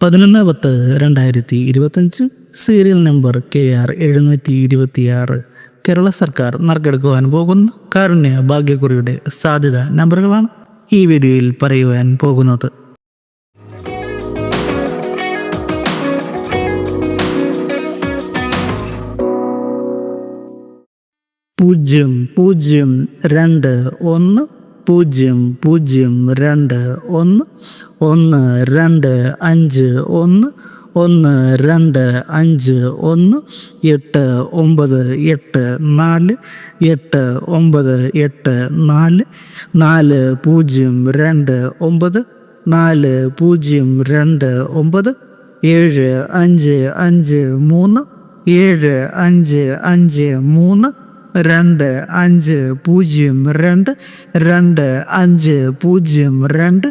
പതിനൊന്ന് പത്ത് രണ്ടായിരത്തി ഇരുപത്തഞ്ച് സീരിയൽ നമ്പർ കെ ആർ എഴുന്നൂറ്റി ഇരുപത്തിയാറ്. കേരള സർക്കാർ നറുക്കെടുക്കുവാൻ പോകുന്ന കാരുണ്യ ഭാഗ്യക്കുറിയുടെ സാധ്യത നമ്പറുകളാണ് ഈ വീഡിയോയിൽ പറയുവാൻ പോകുന്നത്. പൂജ്യം പൂജ്യം രണ്ട് ഒന്ന് പൂജ്യം പൂജ്യം രണ്ട് ഒന്ന് ഒന്ന് രണ്ട് അഞ്ച് ഒന്ന് ഒന്ന് രണ്ട് അഞ്ച് ഒന്ന് എട്ട് ഒമ്പത് എട്ട് നാല് എട്ട് ഒമ്പത് എട്ട് നാല് നാല് പൂജ്യം രണ്ട് ഒമ്പത് നാല് പൂജ്യം രണ്ട് ഒമ്പത് ഏഴ് അഞ്ച് അഞ്ച് മൂന്ന് ഏഴ് അഞ്ച് അഞ്ച് മൂന്ന് രണ്ട് അഞ്ച് പൂജ്യം രണ്ട് രണ്ട് അഞ്ച് പൂജ്യം രണ്ട്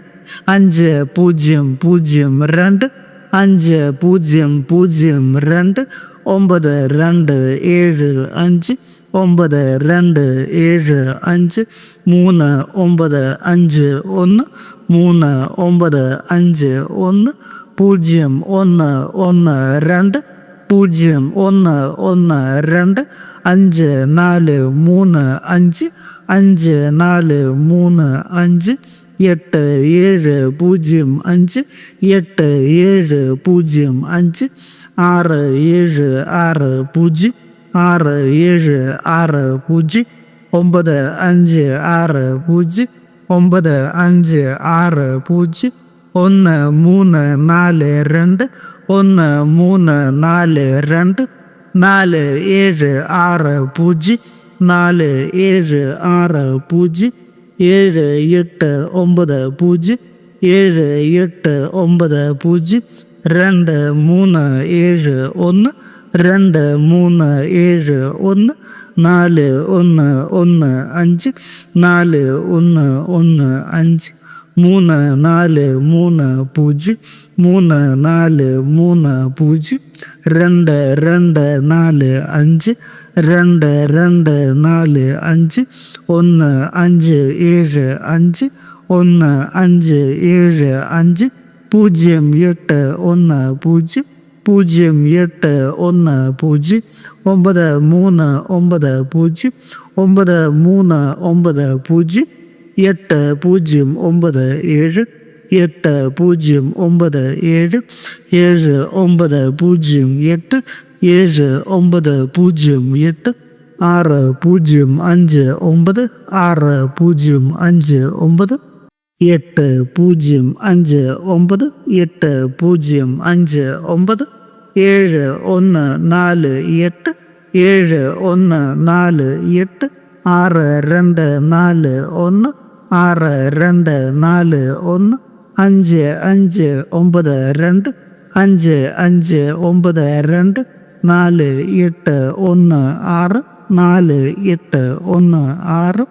അഞ്ച് പൂജ്യം പൂജ്യം രണ്ട് അഞ്ച് പൂജ്യം പൂജ്യം രണ്ട് ഒമ്പത് രണ്ട് ഏഴ് അഞ്ച് ഒമ്പത് രണ്ട് ഏഴ് അഞ്ച് മൂന്ന് ഒമ്പത് അഞ്ച് ഒന്ന് മൂന്ന് ഒമ്പത് അഞ്ച് ഒന്ന് പൂജ്യം ഒന്ന് ഒന്ന് രണ്ട് പൂജ്യം ഒന്ന് ഒന്ന് രണ്ട് അഞ്ച് നാല് മൂന്ന് അഞ്ച് അഞ്ച് നാല് മൂന്ന് അഞ്ച് എട്ട് ഏഴ് പൂജ്യം അഞ്ച് എട്ട് ഏഴ് പൂജ്യം അഞ്ച് ആറ് ഏഴ് ആറ് പൂജ്യം ആറ് ഏഴ് ആറ് പൂജ്യം ഒമ്പത് അഞ്ച് ആറ് പൂജ്യം ഒമ്പത് അഞ്ച് ആറ് പൂജ്യം ഒന്ന് മൂന്ന് നാല് രണ്ട് ഒന്ന് മൂന്ന് നാല് രണ്ട് നാല് ഏഴ് ആറ് പൂജ്യം നാല് ഏഴ് ആറ് പൂജ്യം ഏഴ് എട്ട് ഒമ്പത് പൂജ്യം ഏഴ് എട്ട് ഒമ്പത് പൂജ്യം രണ്ട് മൂന്ന് ഏഴ് ഒന്ന് രണ്ട് മൂന്ന് ഏഴ് ഒന്ന് നാല് ഒന്ന് ഒന്ന് അഞ്ച് നാല് ഒന്ന് ഒന്ന് അഞ്ച്. മൂന്ന് നാല് മൂന്ന് പൂജ്യം മൂന്ന് നാല് മൂന്ന് പൂജ്യം രണ്ട് രണ്ട് നാല് അഞ്ച് രണ്ട് രണ്ട് നാല് അഞ്ച് ഒന്ന് അഞ്ച് ഏഴ് അഞ്ച് ഒന്ന് അഞ്ച് ഏഴ് അഞ്ച് പൂജ്യം എട്ട് ഒന്ന് പൂജ്യം പൂജ്യം എട്ട് ഒന്ന് പൂജ്യം ഒമ്പത് മൂന്ന് ഒമ്പത് പൂജ്യം ഒമ്പത് മൂന്ന് ഒമ്പത് പൂജ്യം എട്ട് പൂജ്യം ഒമ്പത് ഏഴ് എട്ട് പൂജ്യം ഒമ്പത് ഏഴ് ഏഴ് ഒമ്പത് പൂജ്യം എട്ട് ഏഴ് ഒമ്പത് പൂജ്യം എട്ട് ആറ് പൂജ്യം അഞ്ച് ഒമ്പത് ആറ് പൂജ്യം അഞ്ച് ഒമ്പത് എട്ട് പൂജ്യം അഞ്ച് ഒമ്പത് എട്ട് പൂജ്യം അഞ്ച് ഒമ്പത് ഏഴ് ഒന്ന് നാല് എട്ട് ഏഴ് ഒന്ന് നാല് എട്ട് ആറ് രണ്ട് നാല് ഒന്ന് ആറ് രണ്ട് നാല് ഒന്ന് അഞ്ച് അഞ്ച് ഒമ്പത് രണ്ട് അഞ്ച് അഞ്ച് ഒമ്പത് രണ്ട് നാല് എട്ട് ഒന്ന് ആറ് നാല് എട്ട് ഒന്ന് ആറ്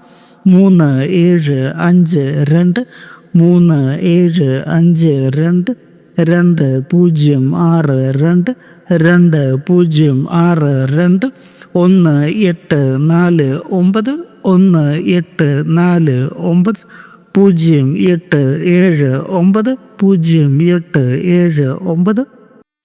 മൂന്ന് ഏഴ് അഞ്ച് രണ്ട് മൂന്ന് ഏഴ് അഞ്ച് രണ്ട് രണ്ട് പൂജ്യം ആറ് രണ്ട് രണ്ട് പൂജ്യം ആറ് രണ്ട് ഒന്ന് എട്ട് നാല് ഒമ്പത് ഒന്ന് എട്ട് നാല് ഒമ്പത് പൂജ്യം എട്ട് ഏഴ് ഒമ്പത് പൂജ്യം എട്ട് ഏഴ് ഒമ്പത്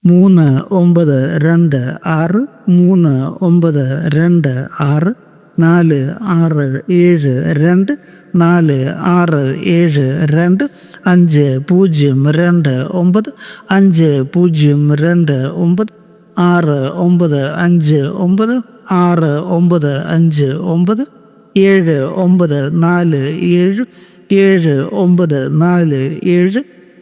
മൂന്ന് ഒമ്പത് രണ്ട് ആറ് മൂന്ന് ഒമ്പത് രണ്ട് ആറ് നാല് ആറ് ഏഴ് രണ്ട് നാല് ആറ് ഏഴ് രണ്ട് അഞ്ച് പൂജ്യം രണ്ട് ഒമ്പത് അഞ്ച് പൂജ്യം രണ്ട് ഒമ്പത് ആറ് ഒമ്പത് അഞ്ച് ഒമ്പത് ആറ് ഒമ്പത് അഞ്ച് ഒമ്പത് ഏഴ് ഒമ്പത് നാല് ഏഴ് ഏഴ് ഒമ്പത് നാല് ഏഴ്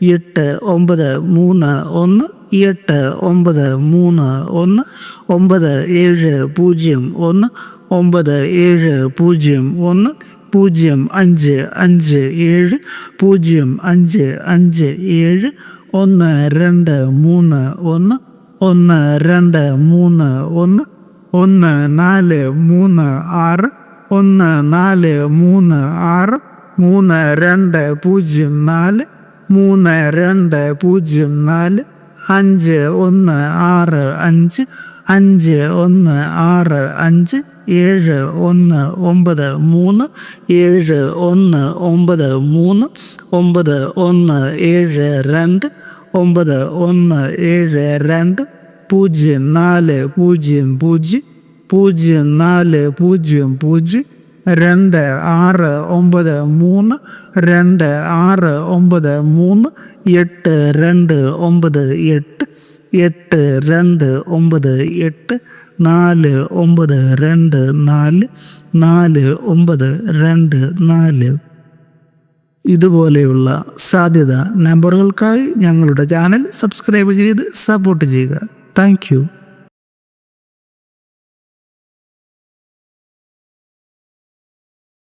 എട്ട് ഒമ്പത് മൂന്ന് ഒന്ന് എട്ട് ഒമ്പത് മൂന്ന് ഒന്ന് ഒമ്പത് ഏഴ് പൂജ്യം ഒന്ന് ഒമ്പത് ഏഴ് പൂജ്യം ഒന്ന് പൂജ്യം അഞ്ച് അഞ്ച് ഏഴ് പൂജ്യം അഞ്ച് അഞ്ച് ഏഴ് ഒന്ന് രണ്ട് മൂന്ന് ഒന്ന് ഒന്ന് രണ്ട് മൂന്ന് ഒന്ന് ഒന്ന് നാല് മൂന്ന് ആറ് ഒന്ന് നാല് മൂന്ന് ആറ് മൂന്ന് രണ്ട് പൂജ്യം നാല് മൂന്ന് രണ്ട് പൂജ്യം നാല് അഞ്ച് ഒന്ന് ആറ് അഞ്ച് അഞ്ച് ഒന്ന് ആറ് അഞ്ച് ഏഴ് ഒന്ന് ഒമ്പത് മൂന്ന് ഏഴ് ഒന്ന് ഒമ്പത് മൂന്ന് ഒമ്പത് ഒന്ന് ഏഴ് രണ്ട് ഒമ്പത് ഒന്ന് ഏഴ് രണ്ട് പൂജ്യം നാല് പൂജ്യം പൂജ്യം പൂജ്യം നാല് പൂജ്യം പൂജ്യം രണ്ട് ആറ് ഒമ്പത് മൂന്ന് രണ്ട് ആറ് ഒമ്പത് മൂന്ന് എട്ട് രണ്ട് ഒമ്പത് എട്ട് എട്ട് രണ്ട് ഒമ്പത് എട്ട് നാല് ഒമ്പത് രണ്ട് നാല് നാല് ഒമ്പത് രണ്ട് നാല്. ഇതുപോലെയുള്ള സാധ്യത നമ്പറുകൾക്കായി ഞങ്ങളുടെ ചാനൽ സബ്സ്ക്രൈബ് ചെയ്ത് സപ്പോർട്ട് ചെയ്യുക. താങ്ക്